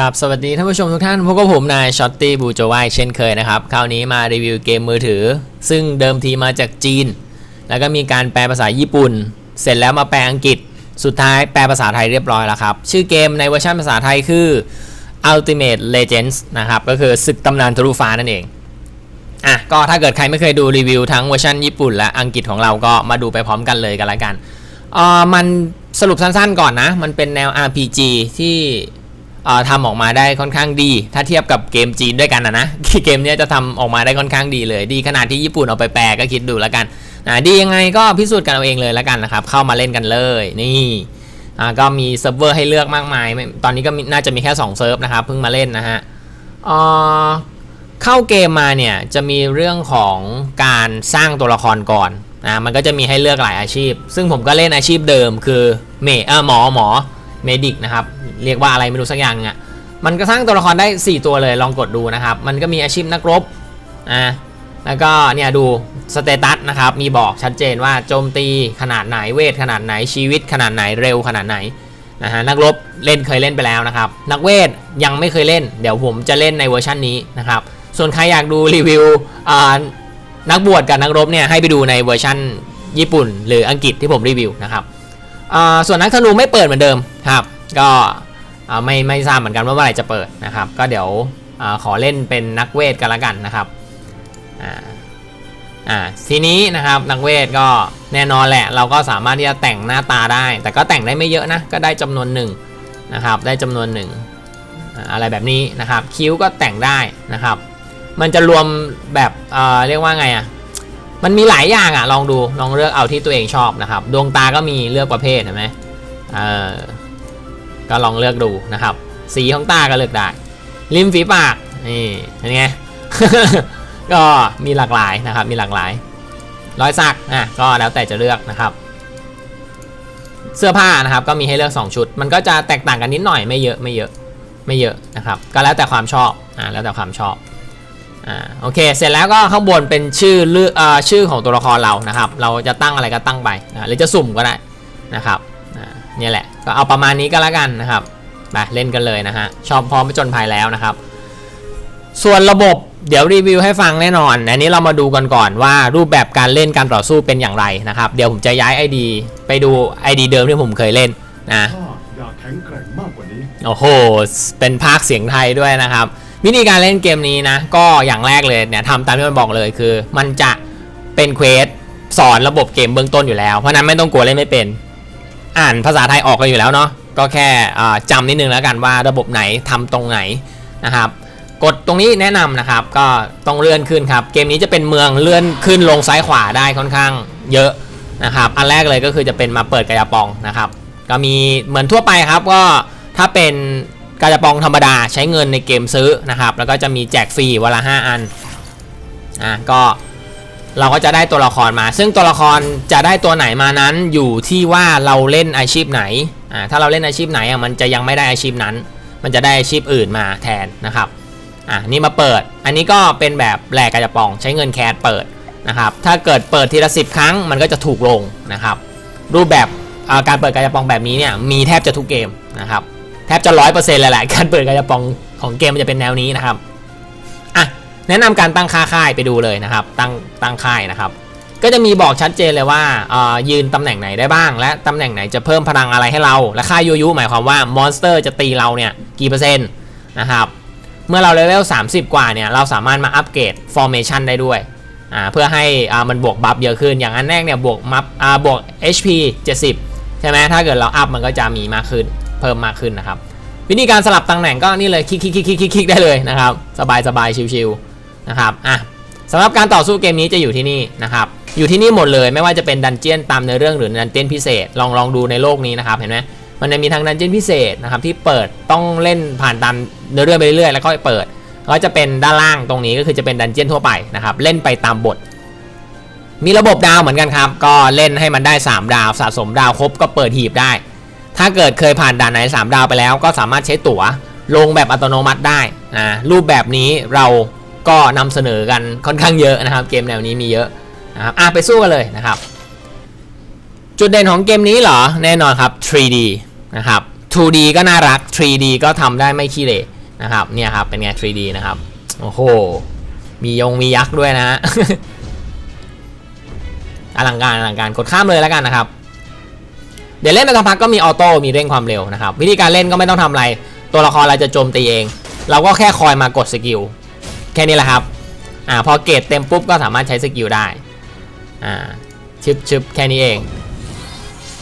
ครับสวัสดีท่านผู้ชมทุกท่านพบกับผมนายช็อตตี้บูโจวายเช่นเคยนะครับ คราวนี้มารีวิวเกมมือถือ ซึ่งเดิมทีมาจากจีน แล้วก็มีการแปลภาษาญี่ปุ่น เสร็จแล้วมาแปลอังกฤษ สุดท้ายแปลภาษาไทยเรียบร้อยแล้วครับ ชื่อเกมในเวอร์ชันภาษาไทยคือ Ultimate Legends นะครับ ก็คือศึกตำนานทะลุฟ้านั่นเองอะก็ถ้าเกิดใครไม่เคยดูรีวิวทั้งเวอร์ชันญี่ปุ่นและอังกฤษของเราก็มาดูไปพร้อมกันเลยกันละกันอ่อมันสรุปสั้นๆก่อนนะ มันเป็นแนว RPG ที่ ทำออกมาได้ค่อนข้างดี ถ้าเทียบกับเกมจีนด้วยกันนะนะเกมนี้จะทำออกมาได้ค่อนข้างดีเลย ดีขนาดที่ญี่ปุ่นเอาไปแปลก็คิดดูแล้วกันดียังไงก็พิสูจน์กันเอาเองเลยแล้วกันนะครับ เข้ามาเล่นกันเลยนี่ก็มีเซิร์ฟเวอร์ให้เลือกมากมาย ตอนนี้ก็น่าจะมีแค่2เซิร์ฟนะครับเพิ่งมาเล่นนะฮะเอ่อเข้าเกมมาเนี่ยจะมีเรื่องของการสร้างตัวละครก่อนนะมันก็จะมีให้เลือกหลายอาชีพ ซึ่งผมก็เล่นอาชีพเดิมคือเมเออหมอหมอ เมดิกนะครับ เรียกว่าอะไรไม่รู้สักอย่างอะมันก็สร้างตัวละครได้ 4 ตัวเลยลองกดดูนะครับ มันก็มีอาชีพนักรบอะแล้วก็เนี่ยดูสเตตัสนะครับ มีบอกชัดเจนว่าโจมตีขนาดไหนเวทขนาดไหนชีวิตขนาดไหนเร็วขนาดไหนนะฮะนักรบเล่นเคยเล่นไปแล้วนะครับ นักเวทยังไม่เคยเล่น เดี๋ยวผมจะเล่นในเวอร์ชันนี้นะครับ ส่วนใครอยากดูรีวิวนักบวชกับนักรบเนี่ยให้ไปดูในเวอร์ชันญี่ปุ่น หรืออังกฤษที่ผมรีวิวนะครับ ส่วนนักธนูไม่เปิดเหมือนเดิมครับ ก็ไม่ไม่ทราบเหมือนกันว่าเมื่อไหร่จะเปิดนะครับ ก็เดี๋ยวอขอเล่นเป็นนักเวทกันละกันนะครับอ่าอ่าทีนี้นะครับนักเวทก็แน่นอนแหละ เราก็สามารถที่จะแต่งหน้าตาได้ แต่ก็แต่งได้ไม่เยอะนะก็ได้จำนวนหนึ่งนะครับ ได้จำนวนหนึ่งอะไรแบบนี้นะครับ คิ้วก็แต่งได้นะครับ มันจะรวมแบบเออเรียกว่าไงอะ่ะ มันมีหลายอย่างอะ่ะ ลองดูลองเลือกเอาที่ตัวเองชอบนะครับ ดวงตาก็มีเลือกประเภทเห็นไหมเออก็ลองเลือกดูนะครับ สีของตาก็เลือกได้ริมฝีปากนี่เป็นไงก็มีหลากหลายนะครับ มีหลากหลาย รอยสักอะก็แล้วแต่จะเลือกนะครับ เสื้อผ้านะครับ ก็มีให้เลือก 2 ชุด มันก็จะแตกต่างกันนิดหน่อยไม่เยอะไม่เยอะไม่เยอะนะครับ ก็แล้วแต่ความชอบอ่าแล้วแต่ความชอบ อ่าโอเค เสร็จแล้วก็ข้างบนเป็นชื่อเลือกอ่าชื่อของตัวละครเรานะครับ เราจะตั้งอะไรก็ตั้งไปนะหรือจะสุ่มก็ได้นะครับอ่าเนี่ยแหละก็เอาประมาณนี้ก็แล้วกันนะครับไปเล่นกันเลยนะฮะชอบพร้อมไปจนภัยแล้วนะครับ ส่วนระบบเดี๋ยวรีวิวให้ฟังแน่นอน อันนี้เรามาดูกันก่อนว่ารูปแบบการเล่นการต่อสู้เป็นอย่างไรนะครับ เดี๋ยวผมจะย้าย ID ไปดู ID เดิมที่ผมเคยเล่นนะข้าอยากแข็งแกร่งมากกว่านี้โอ้โห เป็นภาคเสียงไทยด้วยนะครับ วิธีการเล่นเกมนี้นะ ก็อย่างแรกเลยเนี่ยทำตามที่มันบอกเลยคือ มันจะเป็นเควสสอนระบบเกมเบื้องต้นอยู่แล้ว เพราะนั้นไม่ต้องกลัวเล่นไม่เป็น อ่านภาษาไทยออกกันอยู่แล้วเนาะก็แค่อ่าจำนิดนึงแล้วกันว่าระบบไหนทำตรงไหนนะครับ กดตรงนี้แนะนำนะครับ ก็ต้องเลื่อนขึ้นครับ เกมนี้จะเป็นเมืองเลื่อนขึ้นลงซ้ายขวาได้ค่อนข้างเยอะนะครับ อันแรกเลยก็คือจะเป็นมาเปิดกระยาปองนะครับ ก็มีเหมือนทั่วไปครับก็ถ้าเป็น การะปองธรรมดาใช้เงินในเกมซื้อนะครับ แล้วก็จะมีแจกฟรีวันละ5อันอะก็เราก็จะได้ตัวละครมา ซึ่งตัวละครจะได้ตัวไหนมานั้นอยู่ที่ว่าเราเล่นอาชีพไหนอ่าถ้าเราเล่นอาชีพไหนอะมันจะยังไม่ได้อาชีพนั้น มันจะได้อาชีพอื่นมาแทนนะครับอะนี่มาเปิด อันนี้ก็เป็นแบบแหลกกระจะปองใช้เงินแคสเปิดนะครับ ถ้าเกิดเปิดทีละสิบครั้งมันก็จะถูกลงนะครับ รูปแบบการเปิดกระจะปองแบบนี้เนี่ยมีแทบจะทุกเกมนะครับ ทบจะร้อยเปอร์เซ็นต์เลยแหละการเปิดกระจะปองของเกมมันจะเป็นแนวนี้นะครับอะแนะนำการตั้งค่าค่ายไปดูเลยนะครับ ตั้งตั้งค่ายนะครับ ก็จะมีบอกชัดเจนเลยว่าอ่ายืนตำแหน่งไหนได้บ้าง และตำแหน่งไหนจะเพิ่มพลังอะไรให้เรา และค่ายุยุหมายความว่ามอนสเตอร์จะตีเราเนี่ยกี่เปอร์เซ็นต์นะครับเมื่อเราเลเวล30 กว่าเนี่ยเราสามารถมาอัปเกรด formation ได้ด้วยอ่าเพื่อให้อ่ามันบวกบัฟเยอะขึ้นอย่างอันแรกเนี่ยบวกมัฟอ่าบวก HP 70 ใช่ไหมถ้าเกิดเราอัพมันก็จะมีมากขึ้น เพิ่มมากขึ้นนะครับ วิธีการสลับตำแหน่งก็นี่เลยคลิกคลิกคลิกคลิกได้เลยนะครับสบายสบายชิวๆนะครับอะสำหรับการต่อสู้เกมนี้จะอยู่ที่นี่นะครับอยู่ที่นี่หมดเลยไม่ว่าจะเป็นดันเจียนตามเนื้อเรื่องหรือดันเจียนพิเศษลองลองดูในโลกนี้นะครับเห็นไหมมันจะมีทางดันเจียนพิเศษนะครับที่เปิดต้องเล่นผ่านตามเนื้อเรื่องไปเรื่อยๆแล้วก็เปิดก็จะเป็นด้านล่างตรงนี้ก็คือจะเป็นดันเจียนทั่วไปนะครับเล่นไปตามบท มีระบบดาวเหมือนกันครับ ก็เล่นให้มันได้ 3 ดาวสะสมดาวครบก็เปิดหีบได้ ถ้าเกิดเคยผ่านด่านไหน 3 ดาวไปแล้ว ก็สามารถใช้ตั๋วลงแบบอัตโนมัติได้นะรูปแบบนี้เราก็นำเสนอกันค่อนข้างเยอะนะครับ เกมแนวนี้มีเยอะนะครับอะไปสู้กันเลยนะครับ จุดเด่นของเกมนี้เหรอแน่นอนครับ 3D นะครับ 2D ก็น่ารัก 3D ก็ทำได้ไม่ขี้เหร่นะครับเนี่ยครับเป็นไง 3D นะครับโอ้โหมียงมียักษ์ด้วยนะอลังการอลังการกดข้ามเลยแล้วกันนะครับ เดี๋ยวเล่นไปสักพักก็มีออโต้มีเร่งความเร็วนะครับ วิธีการเล่นก็ไม่ต้องทำอะไร ตัวละครเราจะโจมตีเอง เราก็แค่คอยมากดสกิลแค่นี้แหละครับอ่าพอเกรดเต็มปุ๊บก็สามารถใช้สกิลได้อ่าชึบชึบแค่นี้เอง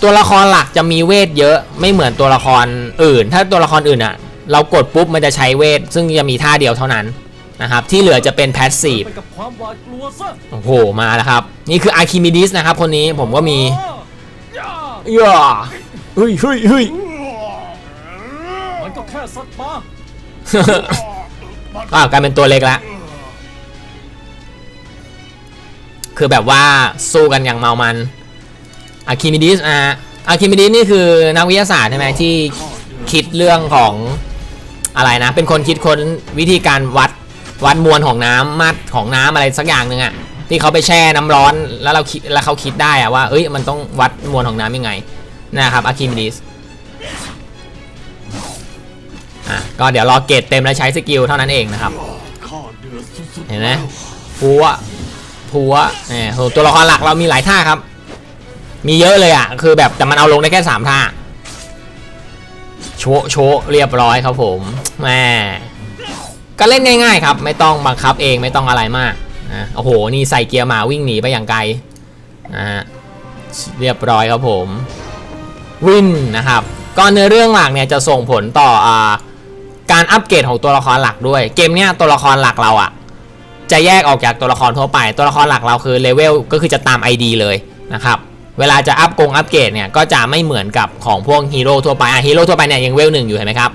ตัวละครหลักจะมีเวทเยอะไม่เหมือนตัวละครอื่น ถ้าตัวละครอื่นอะ เรากดปุ๊บมันจะใช้เวท ซึ่งจะมีท่าเดียวเท่านั้นนะครับที่เหลือจะเป็นแพสซีฟไปกับความหวาดกลัวซะโอ้โหมาแล้วครับ นี่คืออาร์คิมิดิสนะครับคนนี้ผมก็มี ย่าย่าเฮ้ยเฮ้ยเฮ้ยมันก็แค่สัตว์ป่าอ้าวกลายเป็นตัวเล็กแล้วคือแบบว่าสู้กันอย่างเมามันอาร์คิมิดิสอะอาร์คิมิดิสนี่คือนักวิทยาศาสตร์ใช่ไหมที่คิดเรื่องของอะไรนะ เป็นคนคิดค้นวิธีการวัดวัดมวลของน้ำมัดของน้ำอะไรสักอย่างหนึ่งอะ ที่เขาไปแช่น้ำร้อนแล้วเราคิดแล้วเขาคิดได้อะว่าเอ้ยมันต้องวัดมวลของน้ำยังไงนะครับอาร์คิมิดิสอะก็เดี๋ยวรอเกรดเต็มแล้วใช้สกิลเท่านั้นเองนะครับ เห็นไหมพัวพัวเนี่ยตัวละครหลักเรามีหลายท่าครับ มีเยอะเลยอะ คือแบบแต่มันเอาลงได้แค่สามท่าโชโชเรียบร้อยครับผมแม่ก็เล่นง่ายๆครับ ไม่ต้องบังคับเองไม่ต้องอะไรมาก นะโอ้โห นี่ใส่เกียร์มาวิ่งหนีไปอย่างไกลนะฮะเรียบร้อยครับผม วินนะครับ ก็เนื้อเรื่องหลักเนี่ยจะส่งผลต่ออการอัปเกรดของตัวละครหลักด้วย เกมเนี้ยตัวละครหลักเราอะ จะแยกออกจากตัวละครทั่วไป ตัวละครหลักเราคือเลเวลก็คือจะตาม ID เลยนะครับเวลาจะอัพกงอัปเกรดเนี่ยก็จะไม่เหมือนกับของพวกฮีโร่ทั่วไปอะฮีโร่ทั่วไปเนี่ยยังเวลหนึ่งอยู่เห็นไหมครับ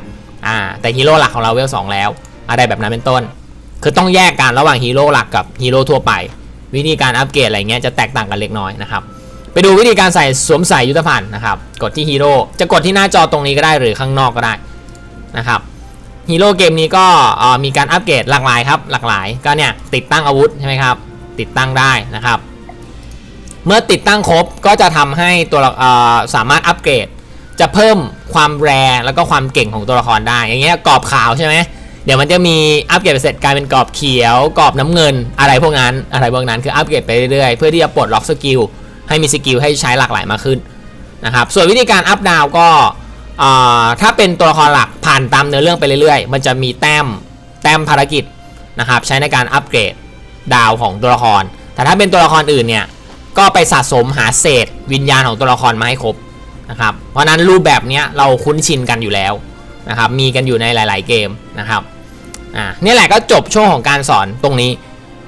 อ่าแต่ฮีโร่หลักของเราเวลสองแล้ว อะไรแบบนั้นเป็นต้น คือต้องแยกกันระหว่างฮีโร่หลักกับฮีโร่ทั่วไป วิธีการอัปเกรดอะไรเงี้ยจะแตกต่างกันเล็กน้อยนะครับ ไปดูวิธีการใส่สวมใส่ยุทธภัณฑ์นะครับ กดที่ฮีโร่จะกดที่หน้าจอตรงนี้ก็ได้หรือข้างนอกก็ได้นะครับฮีโร่เกมนี้ก็มีการอัปเกรดหลากหลายครับหลากหลายก็เนี่ยติดตั้งอาวุธใช่ไหมครับติดตั้งได้นะครับ เมื่อติดตั้งครบก็จะทำให้ตัวสามารถอัปเกรด จะเพิ่มความแรงแล้วก็ความเก่งของตัวละครได้ อย่างเงี้ยกรอบขาวใช่ไหม เดี๋ยวมันจะมีอัปเกรดเสร็จกลายเป็นกรอบเขียวกรอบน้ำเงิน อะไรพวกนั้นอะไรพวกนั้นคืออัปเกรดไปเรื่อยๆเพื่อที่จะปลดล็อกสกิลให้มีสกิลให้ใช้หลากหลายมากขึ้นนะครับส่วนวิธีการอัพดาวก็ถ้าเป็นตัวละครหลักผ่านตามเนื้อเรื่องไปเรื่อยๆ มันจะมีแต้มแต้มภารกิจนะครับใช้ในการอัปเกรดดาวของตัวละคร แต่ถ้าเป็นตัวละครอื่นเนี่ยก็ไปสะสมหาเศษวิญญาณของตัวละครมาให้ครบนะครับเพราะฉะนั้นรูปแบบเนี้ยเราคุ้นชินกันอยู่แล้วนะครับมีกันอยู่ในหลาย ๆ เกมนะครับ อ่าเนี่ยแหละก็จบช่วงของการสอนตรงนี้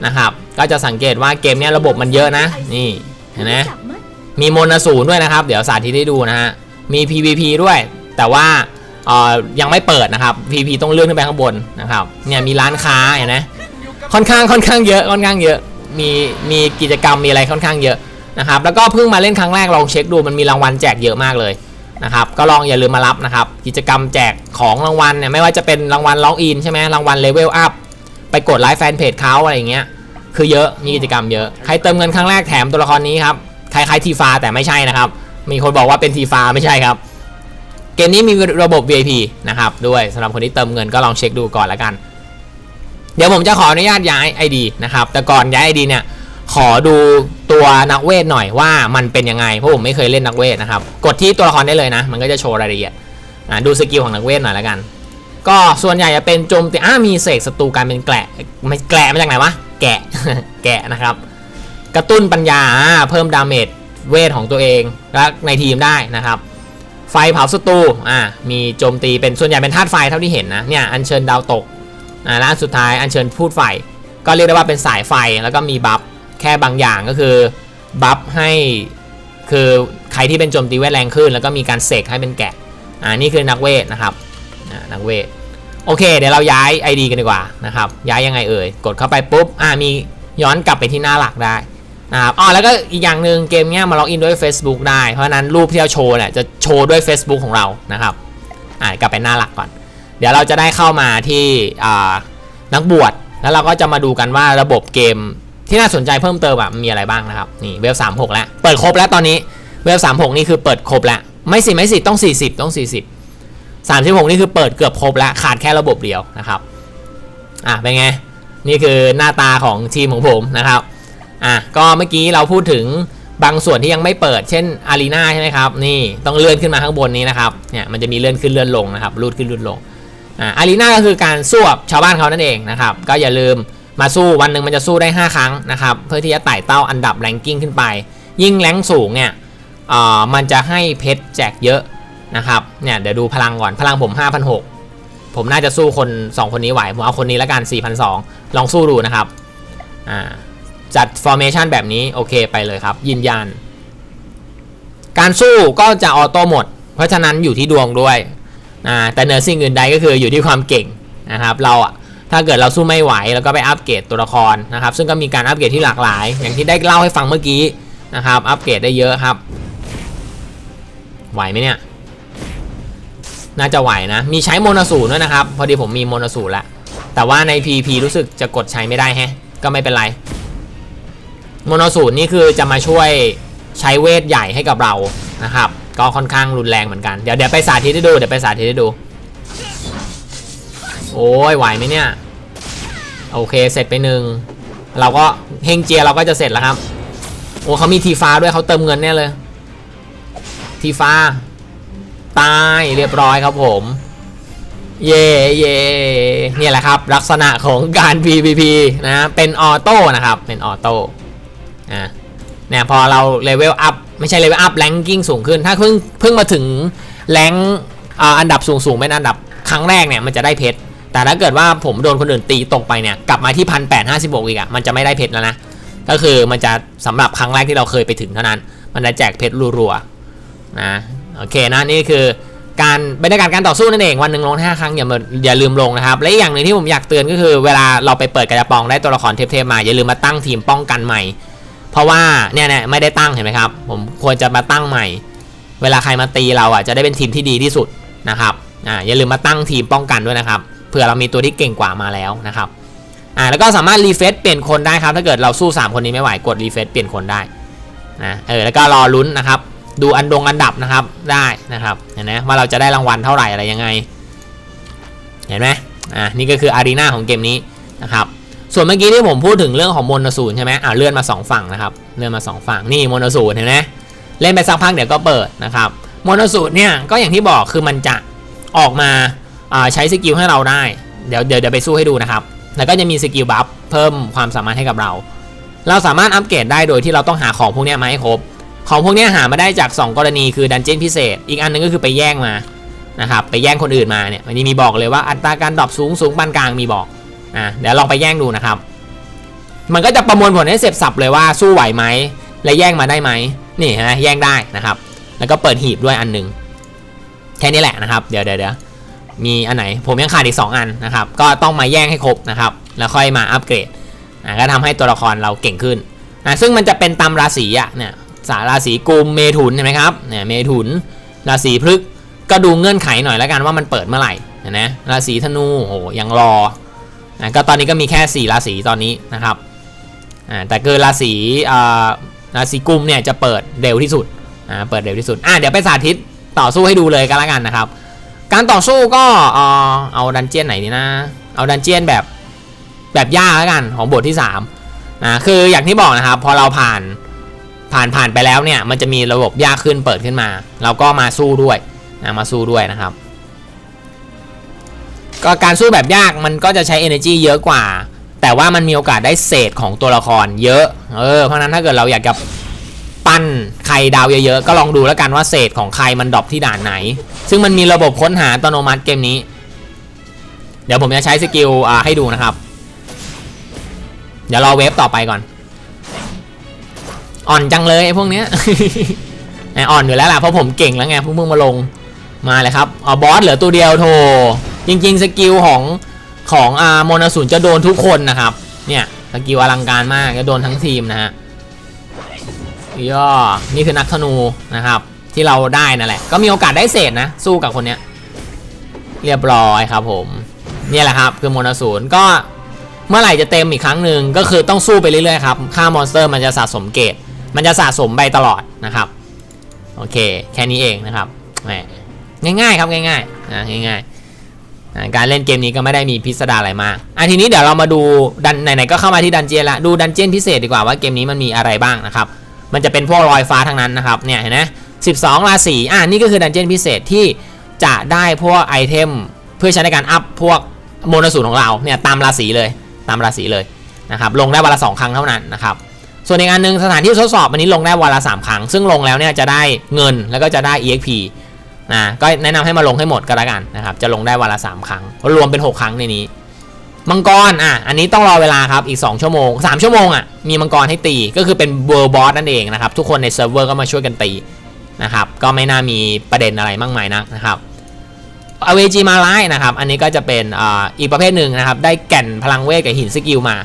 นะครับ ก็จะสังเกตว่าเกมเนี้ยระบบมันเยอะนะ นี่เห็นไหมมีมนต์อสูรด้วยนะครับ เดี๋ยวสาธิตให้ดูนะฮะ มี PVP ด้วย แต่ว่าเอ่อยังไม่เปิดนะครับ PVP ต้องเลื่อนขึ้นไปข้างบนนะครับ เนี่ยมีร้านค้าเห็นไหมค่อนข้างค่อนข้างเยอะค่อนข้างเยอะ มีมีกิจกรรมมีอะไรค่อนข้างเยอะนะครับ แล้วก็เพิ่งมาเล่นครั้งแรกลองเช็คดูมันมีรางวัลแจกเยอะมากเลย นะครับก็ลองอย่าลืมมารับนะครับ กิจกรรมแจกของรางวัลเนี่ยไม่ว่าจะเป็นรางวัลล็อกอินใช่ไหมรางวัลเลเวลอัพไปกดไลค์แฟนเพจเขาอะไรอย่างเงี้ยคือเยอะมีกิจกรรมเยอะ ใครเติมเงินครั้งแรกแถมตัวละครนี้ครับคล้ายๆทีฟาแต่ไม่ใช่นะครับ มีคนบอกว่าเป็นทีฟาไม่ใช่ครับ เกมนี้มีระบบ VIP นะครับด้วยสำหรับคนที่เติมเงินก็ลองเช็คดูก่อนละกัน เดี๋ยวผมจะขออนุญาตย้าย ID นะครับแต่ก่อนย้าย ID เนี่ย ขอดูตัวนักเวทหน่อยว่ามันเป็นยังไงเพราะผมไม่เคยเล่นนักเวทนะครับ กดที่ตัวละครได้เลยนะ มันก็จะโชว์รายละเอียดดูสกิลของนักเวทหน่อยละกัน ก็ส่วนใหญ่จะเป็นโจมตีอ่ามีเสกศัตรูกายเป็นแกะไม่แกะมาจากไหนวะแกะแกะนะครับ กระตุ้นปัญญาเพิ่มดาเมจเวทของตัวเองและในทีมได้นะครับ ไฟเผาศัตรูอ่ามีโจมตีเป็นส่วนใหญ่เป็นธาตุไฟเท่าที่เห็นนะเนี่ยอัญเชิญดาวตกอ่าและอันสุดท้ายอัญเชิญพูดไฟ ก็เรียกได้ว่าเป็นสายไฟแล้วก็มีบัฟ ค่บางอย่างก็คือบัฟให้คือใครที่เป็นโจมตีเวทแรงขึ้น แล้วก็มีการเสกให้เป็นแกะอ่านี่คือนักเวทนะครับนักเวทโอเค เดี๋ยวเราย้าย ID กันดีกว่านะครับย้ายยังไงเอ่ยกดเข้าไปปุ๊บอ่ามีย้อนกลับไปที่หน้าหลักได้นะครับอ๋อแล้วก็อีกอย่างหนึ่งเกมเนี้ยมาล็อกอินด้วย Facebook ได้ เพราะนั้นรูปที่เราโชว์เนี่ยจะโชว์ด้วย Facebook ของเรานะครับอ่ากลับไปหน้าหลักก่อน เดี๋ยวเราจะได้เข้ามาที่อ่านักบวชแล้วเราก็จะมาดูกันว่าระบบเกม ที่น่าสนใจเพิ่มเติมอะมีอะไรบ้างนะครับนี่เวลสามหกแล้วเปิดครบแล้วตอนนี้เวลสามหกนี่คือเปิดครบแล้วไม่สิไม่สิต้อง 40 ต้อง 40 36 นี่คือเปิดเกือบครบแล้วขาดแค่ระบบเดียวนะครับอะเป็นไง นี่คือหน้าตาของทีมของผมนะครับอะก็เมื่อกี้เราพูดถึงบางส่วนที่ยังไม่เปิดเช่นอารีนาใช่ไหมครับนี่ต้องเลื่อนขึ้นมาข้างบนนี้นะครับเนี่ยมันจะมีเลื่อนขึ้นเลื่อนลงนะครับรูดขึ้นรูดลงอ่าอารีนาก็คือการสู้กับชาวบ้านเขานั่นเองนะครับก็อย่าลืม มาสู้วันหนึ่งมันจะสู้ได้ 5 ครั้งนะครับเพื่อที่จะไต่เต้าอันดับแรงกิ้งขึ้นไป ยิ่งแรงสูงเนี่ยอ่ามันจะให้เพชรแจกเยอะนะครับเนี่ยเดี๋ยวดูพลังก่อนพลังผม 5,600 ผมน่าจะสู้คน 2 คนนี้ไหว ผมเอาคนนี้แล้วกัน 4,200 ลองสู้ดูนะครับจัด formation แบบนี้โอเคไปเลยครับ ยืนยัน การสู้ก็จะออโต้หมด เพราะฉะนั้นอยู่ที่ดวงด้วยแต่เหนือสิ่งอื่นใดก็คืออยู่ที่ความเก่งนะครับเราอะ ถ้าเกิดเราสู้ไม่ไหวแล้วก็ไปอัปเกรดตัวละครนะครับ ซึ่งก็มีการอัปเกรดที่หลากหลาย อย่างที่ได้เล่าให้ฟังเมื่อกี้นะครับ อัปเกรดได้เยอะครับ ไหวไหมเนี่ย น่าจะไหวนะ มีใช้โมนาสูด้วยนะครับ พอดีผมมีโมนาสูแล้วแต่ว่าใน PP รู้สึกจะกดใช้ไม่ได้แฮะ ก็ไม่เป็นไร โมโนสูรนี่คือจะมาช่วยใช้เวทใหญ่ให้กับเรานะครับ ก็ค่อนข้างรุนแรงเหมือนกัน เดี๋ยวเดี๋ยวไปสาธิตให้ดู เดี๋ยวไปสาธิตให้ดู โอ้ยไหวไหมเนี่ย โอเคเสร็จไปหนึ่งเราก็เฮงเจียเราก็จะเสร็จแล้วครับโอ้เขามีทีฟ้าด้วยเขาเติมเงินแน่เลย ทีฟ้า ตายเรียบร้อยครับผม เย่เย่เนี่ยแหละครับ ลักษณะของการ PVP นะเป็นออโต้นะครับ เป็นออโต้อะเนี่ยพอเราเลเวลอัพไม่ใช่เลเวลอัพแรงกิ้งสูงขึ้น ถ้าเพิ่งเพิ่งมาถึงแรงอันดับสูงสูงๆเป็นอันดับครั้งแรกเนี่ยมันจะได้เพชร แต่ถ้าเกิดว่าผมโดนคนอื่นตีตกไปเนี่ยกลับมาที่พันแปดห้าสิบกอีกอะมันจะไม่ได้เพชรแล้วนะก็คือมันจะสำหรับครั้งแรกที่เราเคยไปถึงเท่านั้น มันจะแจกเพชรรัวๆนะโอเคนะนี่คือการบรรยากาศการต่อสู้นั่นเองวันหนึ่งลงห้าครั้งอย่ามาอย่าลืมลงนะครับและอีกอย่างหนึ่งที่ผมอยากเตือนก็คือ เวลาเราไปเปิดกระปองได้ตัวละครเทพๆมาอย่าลืมมาตั้งทีมป้องกันใหม่ เพราะว่าเนี่ยเนี่ยไม่ได้ตั้งเห็นไหมครับผมควรจะมาตั้งใหม่ เวลาใครมาตีเราอะจะได้เป็นทีมที่ดีที่สุดนะครับอ่าอย่าลืมมาตั้งทีมป้องกันด้วยนะครับ ผื่อเรามีตัวที่เก่งกว่ามาแล้วนะครับอ่าแล้วก็สามารถรีเฟซเปลี่ยนคนได้ครับ ถ้าเกิดเราสู้ 3 คนนี้ไม่ไหวกดรีเฟซเปลี่ยนคนได้นะเออแล้วก็รอลุ้นนะครับ ดูอันดงอันดับนะครับได้นะครับเห็นไหมว่าเราจะได้รางวัลเท่าไหร่อะไรยังไง เห็นไหมอ่านี่ก็คืออารีนาของเกมนี้นะครับส่วนเมื่อกี้ที่ผมพูดถึงเรื่องของมนสูนใช่ไหมอ่าเลื่อนมา 2 ฝั่งนะครับเลื่อนมา 2 ฝั่งนี่มนสูนเห็นไหมเล่นไปสักพักเดี๋ยวก็เปิดนะครับมนสูนเนี่ยก็อย่างที่บอกคือมันจะออกมาอ่า ใช้สกิลให้เราได้เดี๋ยวเดี๋ยวเดี๋ยวไปสู้ให้ดูนะครับ แล้วก็จะมีสกิลบัฟเพิ่มความสามารถให้กับเรา เราสามารถอัปเกรดได้โดยที่เราต้องหาของพวกนี้มาให้ครบ ของพวกนี้หามาได้จาก 2 กรณีคือดันเจี้ยนพิเศษ อีกอันหนึงก็คือไปแย่งมา นะครับ ไปแย่งคนอื่นมาเนี่ยมันจะมีบอกเลยว่าอัตราการดรอปสูงสูงปานกลางมีบอก อะเดี๋ยวลองไปแย่งดูนะครับ มันก็จะประมวลผลให้เสร็จสับเลยว่าสู้ไหวไหม และแย่งมาได้ไหม นี่ฮะแย่งได้นะครับ แล้วก็เปิดหีบด้วยอันหนึ่งแค่นี้แหละนะครับ เดี๋ยวเดี๋ยว มีอันไหน ผมยังขาดอีก 2 อันนะครับ ก็ต้องมาแย่งให้ครบนะครับ แล้วค่อยมาอัปเกรดอะก็ทำให้ตัวละครเราเก่งขึ้นนะซึ่งมันจะเป็นตามราศีอะเนี่ยสาราศีกุมเมถุนเห็นไหมครับเนี่ยเมถุน ราศีพฤกษ์ก็ดูเงื่อนไขหน่อยแล้วกันว่ามันเปิดเมื่อไหร่นไหมราศีธนูโอ้ยังรอนะก็ตอนนี้ก็มีแค่ 4 ราศีตอนนี้นะครับอ่าแต่คือราศีอ่าราศีกุมเนี่ยจะเปิดเร็วที่สุดอ่าเปิดเร็วที่สุดอ่าเดี๋ยวไปสาธิตต่อสู้ให้ดูเลยก็แล้วกันนะครับ การต่อสู้ก็เออเอาดันเจียนไหนดีนะ เอาดันเจียนแบบแบบยากแล้วกันของบทที่3อ่าคืออย่างที่บอกนะครับพอเราผ่านผ่านผ่านไปแล้วเนี่ยมันจะมีระบบยากขึ้นเปิดขึ้นมา เราก็มาสู้ด้วยนะมาสู้ด้วยนะครับ ก็การสู้แบบยากมันก็จะใช้ energy เยอะกว่า แต่ว่ามันมีโอกาสได้เศษของตัวละครเยอะเออเพราะฉะนั้นถ้าเกิดเราอยากจะปั้นใครดาวเยอะๆก็ลองดูแล้วกันว่าเศษของใครมันดรอปที่ด่านไหน ซึ่งมันมีระบบค้นหาอัตโนมัติเกมนี้ เดี๋ยวผมจะใช้สกิลอ่าให้ดูนะครับ เดี๋ยวรอเวฟต่อไปก่อน อ่อนจังเลยไอ้พวกเนี้ยไออ่อนอยู่แล้วล่ะเพราะผมเก่งแล้วไงเพิ่งเพิ่งมาลงมาเลยครับอ๋อบอสเหลือตัวเดียวโทจริง ๆ สกิลของของอาโมนาสุนจะโดนทุกคนนะครับ เนี่ยสกิลอลังการมากจะโดนทั้งทีมนะฮะย่อนี่คือนักธนูนะครับ ที่เราได้นั่นแหละ ก็มีโอกาสได้เศษนะ สู้กับคนเนี้ย เรียบร้อยครับผม เนี่ยแหละครับ คือโมนาศูนก็เมื่อไหร่จะเต็มอีกครั้งหนึ่งก็คือต้องสู้ไปเรื่อยๆครับค่ามอนสเตอร์มันจะสะสมเกรดมันจะสะสมไปตลอดนะครับโอเค แค่นี้เองนะครับแหมง่ายๆครับง่ายๆนะง่ายๆอ่าการเล่นเกมนี้ก็ไม่ได้มีพิสดารอะไรมากอะทีนี้เดี๋ยวเรามาดูดันไหนๆก็เข้ามาที่ดันเจียนละดูดันเจียนพิเศษดีกว่าว่าเกมนี้มันมีอะไรบ้างนะครับ มันจะเป็นพวกรอยฟ้าทั้งนั้นนะครับเนี่ยเห็นไหม 12 ราศีอ่านี่ก็คือดันเจียนพิเศษที่จะได้พวกไอเทมเพื่อใช้ในการอัพพวกโมนสูตรของเราเนี่ยตามราศีเลยตามราศีเลยนะครับลงได้วันละสองครั้งเท่านั้นนะครับส่วนอีกอันหนึงสถานที่ทดสอบอันนี้ลงได้วันละ 3 ครั้ง ซึ่งลงแล้วเนี่ยจะได้เงินแล้วก็จะได้ EXP นะก็แนะนำให้มาลงให้หมดก็แล้วกันนะครับจะลงได้วันละ 3 ครั้ง รวมเป็น 6 ครั้งในนี้ มังกรอะอันนี้ต้องรอเวลาครับอีก 2 ชั่วโมง 3 ชั่วโมงอะมีมังกรให้ตีก็คือเป็นเวอร์บอสนั่นเองนะครับทุกคนในเซิร์ฟเวอร์ก็มาช่วยกันตี นะครับ ก็ไม่น่ามีประเด็นอะไรมากมายนักนะครับอเวจีมาไลนะครับ อันนี้ก็จะเป็นอีกประเภทหนึ่งนะครับ ได้แก่นพลังเวทกับหินสกิลมา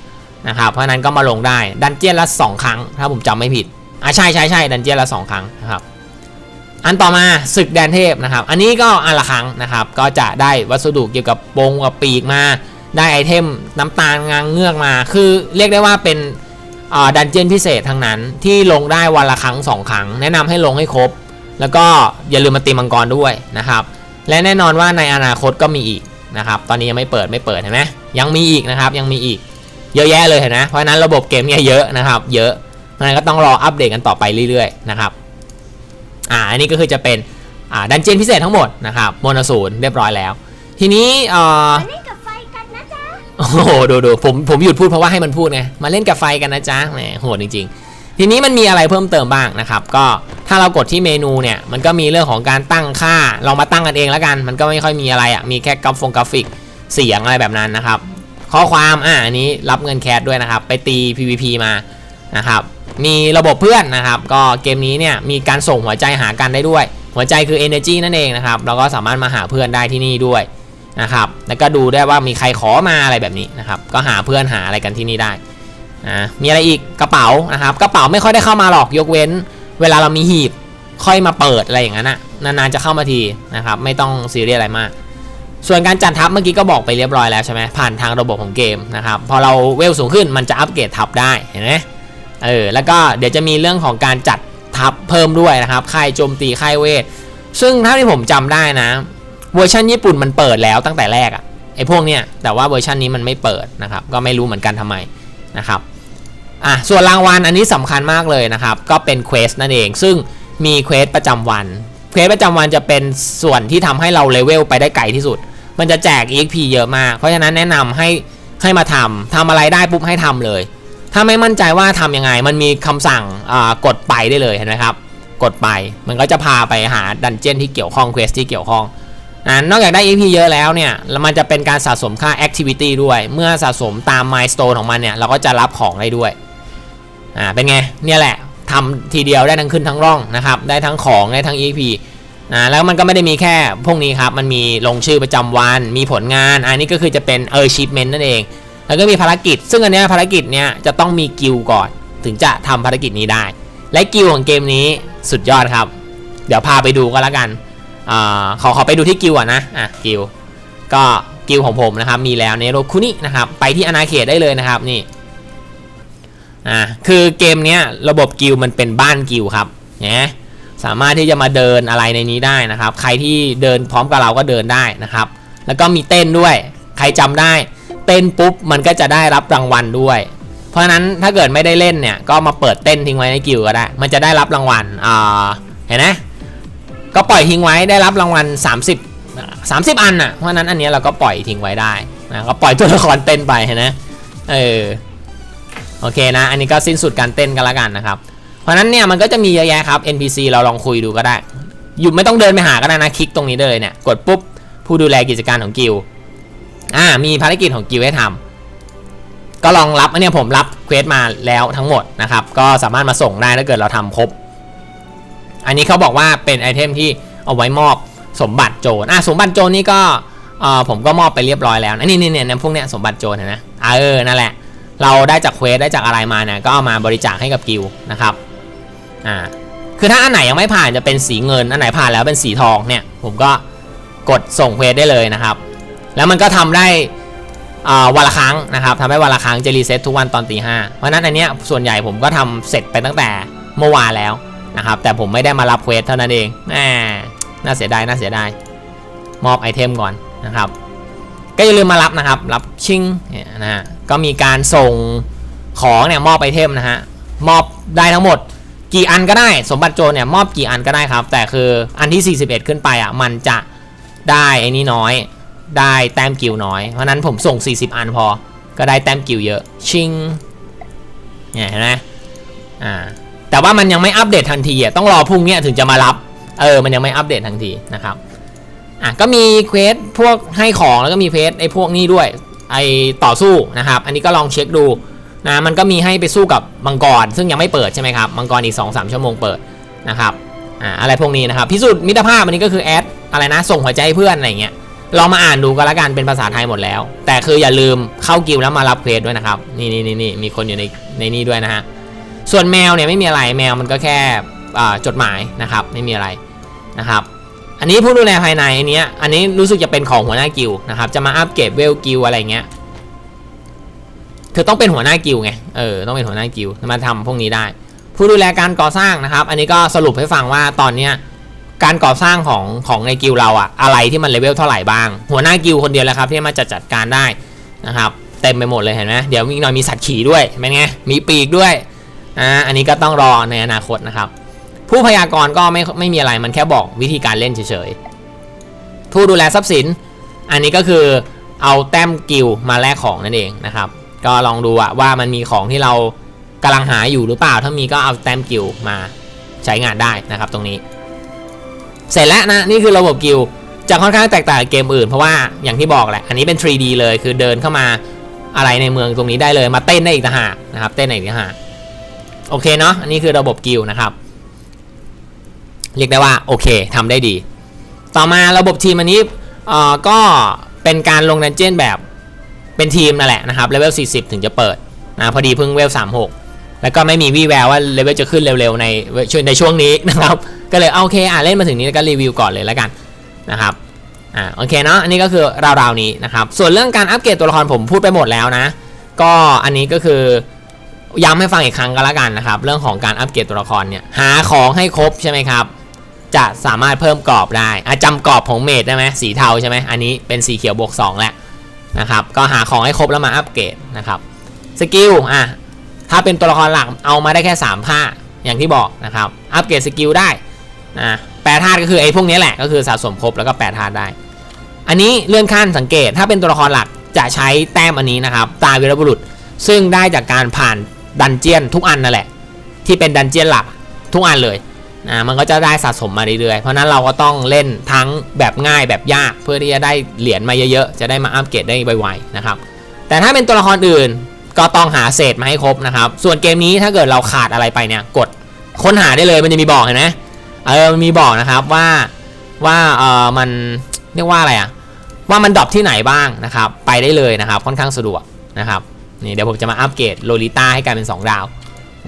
นะครับ เพราะฉะนั้นก็มาลงได้ดันเจียนละ 2 ครั้ง ถ้าผมจำไม่ผิดอะใช่ใช่ใช่ดันเจียนละ 2 ครั้งนะครับอันต่อมาศึกแดนเทพนะครับ อันนี้ก็อันละครั้งนะครับ ก็จะได้วัสดุเกี่ยวกับปงกับปีกมา ได้ไอเทมน้ำตาลงางเงือกมา คือเรียกได้ว่าเป็นดันเจียนพิเศษทั้งนั้นที่ลงได้วันละครั้ง 2 ครั้ง แนะนำให้ลงให้ครบ แล้วก็อย่าลืมมาตีมังกรด้วยนะครับ และแน่นอนว่าในอนาคตก็มีอีกนะครับ ตอนนี้ยังไม่เปิดไม่เปิดเห็นไหมยังมีอีกนะครับ ยังมีอีกเยอะแยะเลยเห็นไหมเพราะฉะนั้นระบบเกมเนี่ยเยอะนะครับ เยอะเพราะฉะนั้นก็ต้องรออัปเดตกันต่อไปเรื่อยๆนะครับ อ่าอันนี้ก็คือจะเป็นอ่าดันเจียนพิเศษทั้งหมดนะครับโมนาศูนย์เรียบร้อยแล้ว ทีนี้เอ่อมาเล่นกับไฟกันนะจ๊ะโอ้โหดูดูผมผมหยุดพูดเพราะว่าให้มันพูดไงมาเล่นกับไฟกันนะจ๊ะแหมโหดจริงๆ ทีนี้มันมีอะไรเพิ่มเติมบ้างนะครับก็ถ้าเรากดที่เมนูเนี่ยมันก็มีเรื่องของการตั้งค่าลองมาตั้งกันเองแล้วกัน มันก็ไม่ค่อยมีอะไรอะมีแค่กราฟงกราฟิกเสียงอะไรแบบนั้นนะครับ ข้อความอ่าอันนี้รับเงินแคสด้วยนะครับ ไปตี PVP มานะครับมีระบบเพื่อนนะครับ ก็เกมนี้เนี่ยมีการส่งหัวใจหากันได้ด้วย หัวใจคือ energy นั่นเองนะครับเราก็สามารถมาหาเพื่อนได้ที่นี่ด้วยนะครับแล้วก็ดูได้ว่ามีใครขอมาอะไรแบบนี้นะครับก็หาเพื่อนหาอะไรกันที่นี่ได้ อ่ามีอะไรอีกกระเป๋านะครับกระเป๋าไม่ค่อยได้เข้ามาหรอกยกเว้น เวลาเรามีหีบค่อยมาเปิดอะไรอย่างนั้นนะนานๆจะเข้ามาทีนะครับไม่ต้องซีเรียสอะไรมาก ส่วนการจัดทัพเมื่อกี้ก็บอกไปเรียบร้อยแล้วใช่ไหมผ่านทางระบบของเกมนะครับพอเราเวลสูงขึ้นมันจะอัปเกรดทัพได้เห็นไหมเออแล้วก็เดี๋ยวจะมีเรื่องของการจัดทัพเพิ่มด้วยนะครับค่ายโจมตีค่ายเวท ซึ่งเท่าที่ผมจำได้นะ เวอร์ชันญี่ปุ่นมันเปิดแล้วตั้งแต่แรกอะไอพวกเนี้ยแต่ว่าเวอร์ชันนี้มันไม่เปิดนะครับก็ไม่รู้เหมือนกันทำไมนะครับ อะส่วนรางวัลอันนี้สำคัญมากเลยนะครับ ก็เป็นเควสนั่นเอง ซึ่งมีเควสประจำวันเควสประจำวันจะเป็นส่วนที่ทำให้เราเลเวลไปได้ไกลที่สุด มันจะแจก EXP เยอะมาก เพราะฉะนั้นแนะนำให้ให้มาทำทำอะไรได้ปุ๊บให้ทำเลย ถ้าไม่มั่นใจว่าทำยังไง มันมีคำสั่งอ่ากดไปได้เลยเห็นไหมครับ กดไป มันก็จะพาไปหาดันเจี้ยนที่เกี่ยวข้องเควสที่เกี่ยวข้องอ่านอกจากได้ EP เยอะแล้วเนี่ยมันจะเป็นการสะสมค่า Activity ด้วย เมื่อสะสมตาม Milestone ของมันเนี่ยเราก็จะรับของได้ด้วย อ่าเป็นไงเนี่ยแหละทำทีเดียวได้ทั้งขึ้นทั้งร่องนะครับได้ทั้งของได้ทั้ง EP อ่าแล้วมันก็ไม่ได้มีแค่พวกนี้ครับ มันมีลงชื่อประจำวัน มีผลงาน อันนี้ก็คือจะเป็น achievement นั่นเอง แล้วก็มีภารกิจ ซึ่งอันนี้ภารกิจเนี้ยจะต้องมีกิลก่อน ถึงจะทำภารกิจนี้ได้ และกิลของเกมนี้สุดยอดครับ เดี๋ยวพาไปดูก็แล้วกันอ่าขอขอไปดูที่กิลด์ก่อนนะ อะกิลก็กิลของผมนะครับ มีแล้วในโรคุนินะครับ ไปที่อนาเขตได้เลยนะครับนี่ อ่าคือเกมเนี้ยระบบกิลมันเป็นบ้านกิลครับเนี่ยสามารถที่จะมาเดินอะไรในนี้ได้นะครับ ใครที่เดินพร้อมกับเราก็เดินได้นะครับ แล้วก็มีเต้นด้วย ใครจำได้ เต้นปุ๊บมันก็จะได้รับรางวัลด้วย เพราะฉะนั้นถ้าเกิดไม่ได้เล่นเนี่ยก็มาเปิดเต้นทิ้งไว้ในกิลก็ได้ มันจะได้รับรางวัลอ่าเห็นไหมก็ปล่อยทิ้งไว้ได้รับรางวัล 30 30 อันน่ะเพราะนั้นอันนี้เราก็ปล่อยทิ้งไว้ได้นะก็ปล่อยตัวละครเต้นไปเห็นไหมเออ โอเคนะ อันนี้ก็สิ้นสุดการเต้นกันล้วกันนะครับ เพราะนั้นเนี่ยมันก็จะมีเยอะแยะครับ NPC เราลองคุยดูก็ได้ อยู่ไม่ต้องเดินไปหาก็ได้นะ คลิกตรงนี้เลยเนี่ย กดปุ๊บ ผู้ดูแลกิจการของกิลอ่า มีภารกิจของกิลให้ทำก็ลองรับอันเนี้ยผมรับเควสมาแล้วทั้งหมดนะครับ ก็สามารถมาส่งได้ถ้าเกิดเราทำครบ อันนี้เขาบอกว่าเป็นไอเทมที่เอาไว้มอบสมบัติโจรอะสมบัติโจรนี่ก็เออผมก็มอบไปเรียบร้อยแล้วนะนี่นี่เนี่ยพวกเนี้ยสมบัติโจรนไหมอ่าเออนั่นแหละ เราได้จากเควสได้จากอะไรมาเนี่ยก็เอามาบริจาคให้กับกิลนะครับอ่าคือถ้าอันไหนยังไม่ผ่านจะเป็นสีเงินอันไหนผ่านแล้วเป็นสีทองเนี่ยผมก็กดส่งเควสได้เลยนะครับ แล้วมันก็ทำได้อ่าวันละครั้งนะครับทำให้วันละครั้งจะรีเซ็ตทุกวันตอนตีห้าเพราะนั้นอันเนี้ยส่วนใหญ่ผมก็ทำเสร็จไปตั้งแต่เมื่อวานแล้วนะครับ แต่ผมไม่ได้มารับเควสเท่านั้นเองแหมน่าเสียดายน่าเสียดายมอบไอเทมก่อนนะครับ ก็อย่าลืมมารับนะครับ รับชิงเนี่ยนะฮะก็มีการส่งของเนี่ยมอบไอเทมนะฮะมอบได้ทั้งหมด กี่อันก็ได้ สมบัติโจรเนี่ยมอบกี่อันก็ได้ครับ แต่คืออันที่ 41 ขึ้นไปอะมันจะได้ไอ้นี่น้อย ได้แต้มกิวน้อย เพราะนั้นผมส่ง 40 อันพอ ก็ได้แต้มกิวเยอะ ชิงเนี่ยเห็นไหมอ่าแต่ว่ามันยังไม่อัปเดตทันทีอะต้องรอพรุ่งเนี้ยถึงจะมารับ เออ มันยังไม่อัปเดตทันทีนะครับ อะก็มีเควสพวกให้ของแล้วก็มีเควสไอ้พวกนี้ด้วย ไอ้ต่อสู้นะครับ อันนี้ก็ลองเช็คดูนะมันก็มีให้ไปสู้กับมังกร ซึ่งยังไม่เปิดใช่ไหมครับมังกรอีก2-3ชั่วโมงเปิดนะครับอ่าอะไรพวกนี้นะครับพิสูจน์มิตรภาพอันนี้ก็คือแอดอะไรนะส่งหัวใจให้เพื่อนอะไรเงี้ยลองมาอ่านดูก็แล้วกันเป็นภาษาไทยหมดแล้ว แต่คืออย่าลืมเข้ากิลแล้วมารับเควสด้วยนะครับนี่นี่นี่นี่มีคนอยู่ในในนี้ด้วยนะฮะส่วนแมวเนี่ยไม่มีอะไรแมวมันก็แค่อ่าจดหมายนะครับไม่มีอะไรนะครับ อันนี้ผู้ดูแลภายในอันนี้อันนี้รู้สึกจะเป็นของหัวหน้ากิลนะครับ จะมาอัปเกรดเวลกิลอะไรเงี้ยคือต้องเป็นหัวหน้ากิลไง เออ ต้องเป็นหัวหน้ากิลมาทำพวกนี้ได้ ผู้ดูแลการก่อสร้างนะครับ อันนี้ก็สรุปให้ฟังว่าตอนเนี้ยการก่อสร้างของของในกิลเราอะอะไรที่มันเลเวลเท่าไหร่บ้าง หัวหน้ากิลคนเดียวแหละครับที่มาจัดจัดการได้นะครับเต็มไปหมดเลยเห็นไหมเดี๋ยวมีหน่อยมีสัตว์ขี่ด้วยเป็นไงมีปีกด้วยอ่าอันนี้ก็ต้องรอในอนาคตนะครับ ผู้พยากรณ์ก็ไม่ไม่มีอะไรมันแค่บอกวิธีการเล่นเฉยๆผู้ดูแลทรัพย์สิน อันนี้ก็คือเอาแต้มกิลมาแลกของนั่นเองนะครับ ก็ลองดูว่ามันมีของที่เรากำลังหาอยู่หรือเปล่า ถ้ามีก็เอาแต้มกิลมาใช้งานได้นะครับตรงนี้ เสร็จแล้วนะนี่คือระบบกิลจะค่อนข้างแตกต่างเกมอื่นเพราะว่าอย่างที่บอกแหละอันนี้เป็น 3D เลยคือเดินเข้ามาอะไรในเมืองตรงนี้ได้เลยมาเต้นได้อีกต่างหากนะครับเต้นได้อีกต่างหากโอเคเนาะอันนี้คือระบบกิลนะครับ เรียกได้ว่าโอเคทำได้ดี ต่อมาระบบทีมอันนี้ก็เป็นการลงดันเจี้ยนแบบเป็นทีมนั่นแหละนะครับเลเวล 40 ถึงจะเปิดนะพอดีเพิ่งเวล 36 แล้วก็ไม่มีวี่แววว่าเลเวลจะขึ้นเร็วๆในช่วงในช่วงนี้นะครับ ก็เลยโอเคอะเล่นมาถึงนี้แล้วก็รีวิวก่อนเลยแล้วกันนะครับอ่าโอเคเนาะอันนี้ก็คือราวๆนี้นะครับ ส่วนเรื่องการอัปเกรดตัวละครผมพูดไปหมดแล้วนะ ก็อันนี้ก็คือย้ำให้ฟังอีกครั้งก็แล้วกันนะครับ เรื่องของการอัปเกรดตัวละครเนี่ยหาของให้ครบใช่ไหมครับ จะสามารถเพิ่มกรอบได้อะจำกรอบของเมดได้ไหมสีเทาใช่ไหมอันนี้เป็นสีเขียวบวก2แล้วนะครับก็หาของให้ครบแล้วมาอัปเกรดนะครับสกิลอะถ้าเป็นตัวละครหลักเอามาได้แค่3ท่าอย่างที่บอกนะครับอัปเกรดสกิลได้นะแปดธาตุก็คือไอ้พวกนี้แหละก็คือสะสมครบแล้วก็แปดธาตุได้ อันนี้เลื่อนขั้นสังเกตถ้าเป็นตัวละครหลักจะใช้แต้มอันนี้นะครับตาวีรบุรุษ ซึ่งได้จากการผ่านดันเจียนทุกอันนั่นแหละ ที่เป็นดันเจียนหลักทุกอันเลย นะมันก็จะได้สะสมมาเรื่อยๆ เพราะนั้นเราก็ต้องเล่นทั้งแบบง่ายแบบยากเพื่อที่จะได้เหรียญมาเยอะๆ จะได้มาอัปเกรดได้ไวๆนะครับ แต่ถ้าเป็นตัวละครอื่นก็ต้องหาเศษมาให้ครบนะครับ ส่วนเกมนี้ถ้าเกิดเราขาดอะไรไปเนี่ยกดค้นหาได้เลยมันจะมีบอกเห็นไหมเออมันมีบอกนะครับว่าว่าเออมันเรียกว่าอะไรอะว่ามันดรอปที่ไหนบ้างนะครับ ไปได้เลยนะครับค่อนข้างสะดวกนะครับนี่เดี๋ยวผมจะมาอัปเกรดโลลิต้าให้กลายเป็น 2 ดาว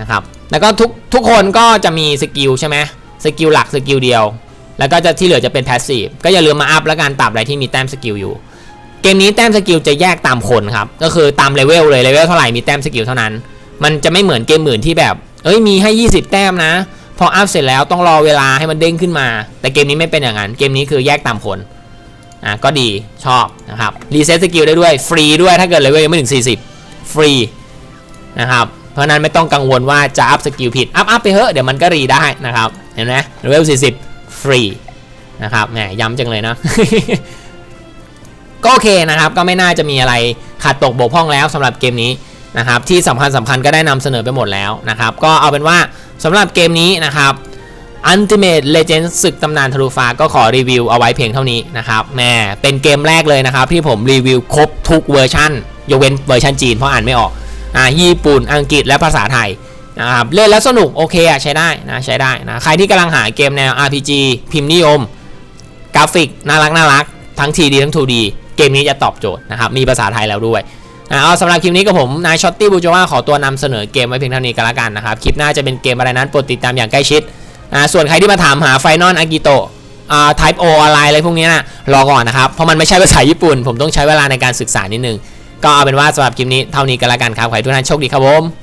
นะครับ แล้วก็ทุกทุกคนก็จะมีสกิลใช่ไหมสกิลหลักสกิลเดียว แล้วก็จะที่เหลือจะเป็นแพสซีฟก็อย่าลืมมาอัพแล้วกันตราบอะไรที่มีแต้มสกิลอยู่ เกมนี้แต้มสกิลจะแยกตามคนครับ ก็คือตามเลเวลเลยเลเวลเท่าไหร่มีแต้มสกิลเท่านั้น มันจะไม่เหมือนเกมอื่นที่แบบ เอ้ยมีให้ 20 แต้มนะ พออัพเสร็จแล้วต้องรอเวลาให้มันเด้งขึ้นมา แต่เกมนี้ไม่เป็นอย่างนั้น เกมนี้คือแยกตามคนอะก็ดีชอบนะครับรีเซ็ตสกิลได้ด้วยฟรีด้วยถ้าเกิดเลเวลยังไม่ถึง 40 ฟรีนะครับ เพราะนั้นไม่ต้องกังวลว่าจะอัพสกิลผิด อัพอัพไปเถอะเดี๋ยวมันก็รีได้นะครับ เห็นไหมเลเวล40 ฟรีนะครับแหมย้ำจังเลยนะก็โอเคนะครับ ก็ไม่น่าจะมีอะไรขาดตกบกพร่องแล้วสำหรับเกมนี้นะครับ ที่สำคัญสำคัญก็ได้นำเสนอไปหมดแล้วนะครับ ก็เอาเป็นว่าสำหรับเกมนี้นะครับ Ultimate Legend ศึกตำนานทะลุฟ้าก็ขอรีวิวเอาไว้เพียงเท่านี้นะครับแหม่เป็นเกมแรกเลยนะครับ ที่ผมรีวิวครบทุกเวอร์ชันยกเว้นเวอร์ชันจีนเพราะอ่านไม่ออก อ่าญี่ปุ่นอังกฤษและภาษาไทยนะครับเล่นแล้วสนุกโอเคอะใช้ได้นะใช้ได้นะใครที่กำลังหาเกมแนว RPG พิมพ์นิยม กราฟิกน่ารักน่ารักทั้ง 3D ทั้ง 2D เกมนี้จะตอบโจทย์นะครับมีภาษาไทยแล้วด้วยอ่าเอาสำหรับคลิปนี้กับผมนายช็อตตี้บูจว่าขอตัวนำเสนอเกมไว้เพียงเท่านี้กันละกันนะครับคลิปหน้าจะเป็นเกมอะไรนั้นโปรดติดตามอย่างใกล้ชิดส่วนใครที่มาถามหาไฟนอลอากิโตะอ่า type O อะไรอะไรพวกนี้นะรอก่อนนะครับ เพราะมันไม่ใช่ภาษาญี่ปุ่น ผมต้องใช้เวลาในการศึกษานิดนึง ก็เอาเป็นว่าสำหรับคลิปนี้เท่านี้กันละกันครับขอให้ทุกท่านโชคดีครับผม